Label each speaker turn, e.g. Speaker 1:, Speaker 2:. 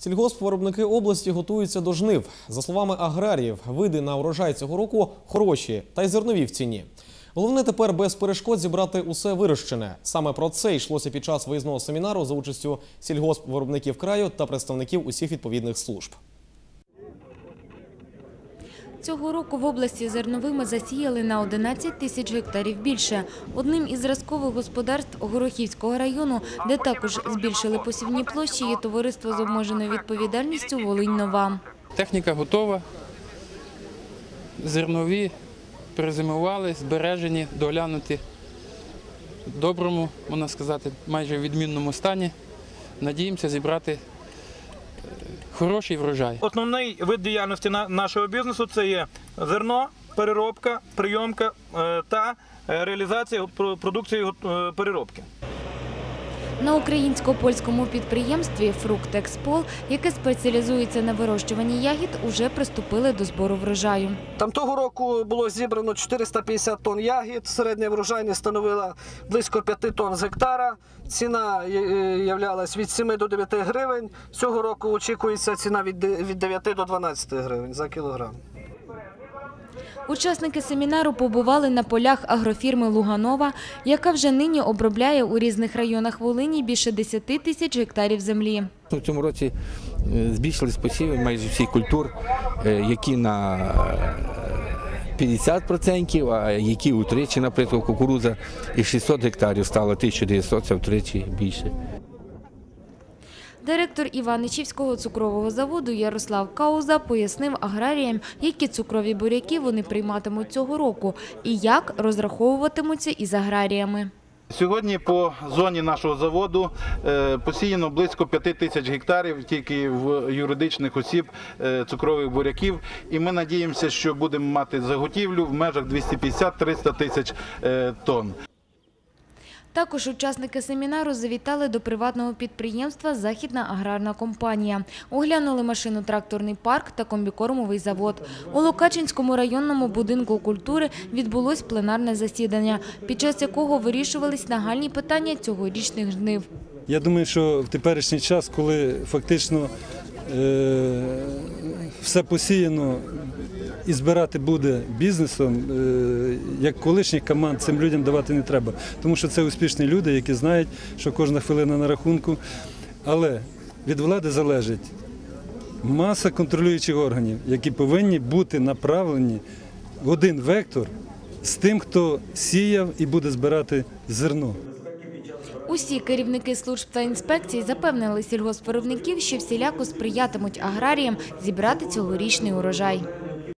Speaker 1: Сільгоспвиробники області готуються до жнив. За словами аграріїв, види на урожай цього року хороші та й зернові в ціні. Головне тепер без перешкод зібрати усе вирощене. Саме про це йшлося під час виїзного семінару за участю сільгоспвиробників краю та представників усіх відповідних служб.
Speaker 2: Цього року в області зерновими засіяли на 11 тисяч гектарів більше. Одним із зразкових господарств Горохівського району, де також збільшили посівні площі, є товариство з обмеженою відповідальністю «Волинь-Нова».
Speaker 3: Техніка готова. Зернові перезимували, збережені, доглянуті в доброму, можна сказати, майже відмінному стані. Надіємося зібрати хороший врожай.
Speaker 4: Основний вид діяльності на- нашого бізнесу це є зерно, переробка, прийомка е, та е, реалізація про- продукції е, переробки.
Speaker 2: На українсько-польському підприємстві «Фруктекспол», яке спеціалізується на вирощуванні ягід, уже приступили до збору врожаю.
Speaker 5: Там того року було зібрано 450 тонн ягід. Середня врожайність становила близько 5 тонн з гектара. Ціна е, являлась від 7 до 9 гривень. Цього року очікується ціна від 9 до 12 гривень за кілограм.
Speaker 2: Учасники семінару побували на полях агрофірми «Луганова», яка вже нині обробляє у різних районах Волині більше 10 тисяч гектарів землі.
Speaker 6: У цьому році е, збільшились посіви майже всіх культур, е, які на е, 50%, а які утричі, наприклад, кукурудза із 600 гектарів стало 1900, це втричі більше.
Speaker 2: Директор Іваничівського цукрового заводу Ярослав Кауза пояснив аграріям, які цукрові буряки вони прийматимуть цього року і як розраховуватимуться із аграріями.
Speaker 7: Сьогодні по зоні нашого заводу е, посіяно близько 5 тисяч гектарів тільки в юридичних осіб е, цукрових буряків. І ми надіємося, що будемо мати заготівлю в межах 250-300 тисяч е, тонн.
Speaker 2: Також учасники семінару завітали до приватного підприємства Західна аграрна компанія. Оглянули машино-тракторний парк та комбікормовий завод. У Локачинському районному будинку культури відбулось пленарне засідання, під час якого вирішувались нагальні питання цьогорічних жнив.
Speaker 8: Я думаю, що в теперішній час, коли фактично е, все посіяно і збирати буде бізнесом, е, як колишніх команд цим людям давати не треба. Тому що це успішні люди, які знають, що кожна хвилина на рахунку. Але від влади залежить маса контролюючих органів, які повинні бути направлені в один вектор з тим, хто сіяв і буде збирати зерно.
Speaker 2: Усі керівники служб та інспекцій запевнили сільгоспвиробників, що всіляко сприятимуть аграріям зібрати цьогорічний урожай.